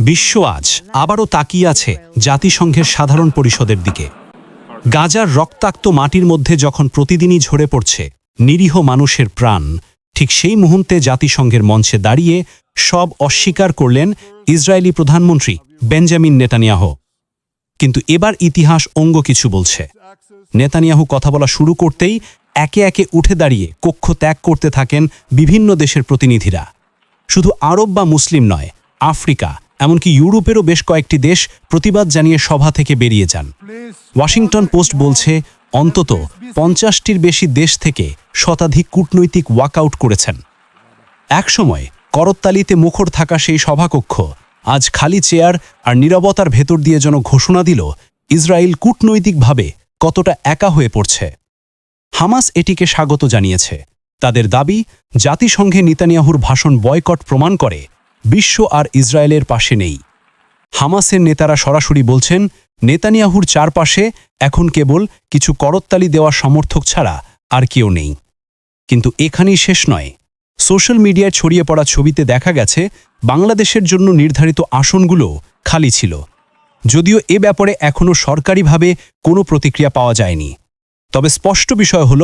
বিশ্ব আজ আবারও তাকিয়ে আছে জাতিসংঘের সাধারণ পরিষদের দিকে। গাজার রক্তাক্ত মাটির মধ্যে যখন প্রতিদিনই ঝরে পড়ছে নিরীহ মানুষের প্রাণ, ঠিক সেই মুহূর্তে জাতিসংঘের মঞ্চে দাঁড়িয়ে সব অস্বীকার করলেন ইসরায়েলি প্রধানমন্ত্রী বেঞ্জামিন নেতানিয়াহ। কিন্তু এবার ইতিহাস অঙ্গ কিছু বলছে। নেতানিয়াহু কথা বলা শুরু করতেই একে একে উঠে দাঁড়িয়ে কক্ষ ত্যাগ করতে থাকেন বিভিন্ন দেশের প্রতিনিধিরা। শুধু আরব বা মুসলিম নয়, আফ্রিকা, এমনকি ইউরোপেরও বেশ কয়েকটি দেশ প্রতিবাদ জানিয়ে সভা থেকে বেরিয়ে যান। ওয়াশিংটন পোস্ট বলছে, অন্তত পঞ্চাশটির বেশি দেশ থেকে শতাধিক কূটনৈতিক ওয়াকআউট করেছেন। একসময় করত্তালিতে মুখর থাকা সেই সভাকক্ষ আজ খালি চেয়ার আর নীরবতার ভেতর দিয়ে যেন ঘোষণা দিল, ইসরায়েল কূটনৈতিকভাবে কতটা একা হয়ে পড়ছে। হামাস এটিকে স্বাগত জানিয়েছে। তাদের দাবি, জাতিসংঘে নিতানিয়াহুর ভাষণ বয়কট প্রমাণ করে, বিশ্ব আর ইসরায়েলের পাশে নেই। হামাসের নেতারা সরাসরি বলছেন, নেতানিয়াহুর চারপাশে এখন কেবল কিছু করত্তালি দেওয়া সমর্থক ছাড়া আর কেউ নেই। কিন্তু এখানেই শেষ নয়। সোশ্যাল মিডিয়ায় ছড়িয়ে পড়া ছবিতে দেখা গেছে, বাংলাদেশের জন্য নির্ধারিত আসনগুলো খালি ছিল। যদিও এ ব্যাপারে এখনও সরকারিভাবে কোনো প্রতিক্রিয়া পাওয়া যায়নি। তবে স্পষ্ট বিষয় হল,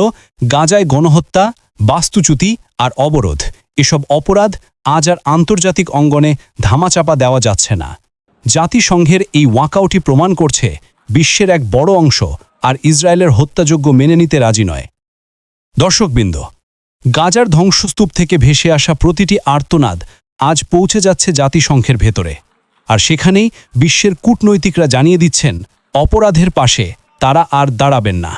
গাজায় গণহত্যা, বাস্তুচ্যুতি আর অবরোধ। এসব অপরাধ আজ আর আন্তর্জাতিক অঙ্গনে ধামাচাপা দেওয়া যাচ্ছে না। জাতিসংঘের এই ওয়াকআউটই প্রমাণ করছে বিশ্বের এক বড় অংশ আর ইসরায়েলের হত্যাযোগ্য মেনে নিতে রাজি নয়। দর্শকবৃন্দ, গাজার ধ্বংসস্তূপ থেকে ভেসে আসা প্রতিটি আর্তনাদ আজ পৌঁছে যাচ্ছে জাতিসংঘের ভেতরে। আর সেখানেই বিশ্বের কূটনৈতিকরা জানিয়ে দিচ্ছেন, অপরাধের পাশে তারা আর দাঁড়াবেন না।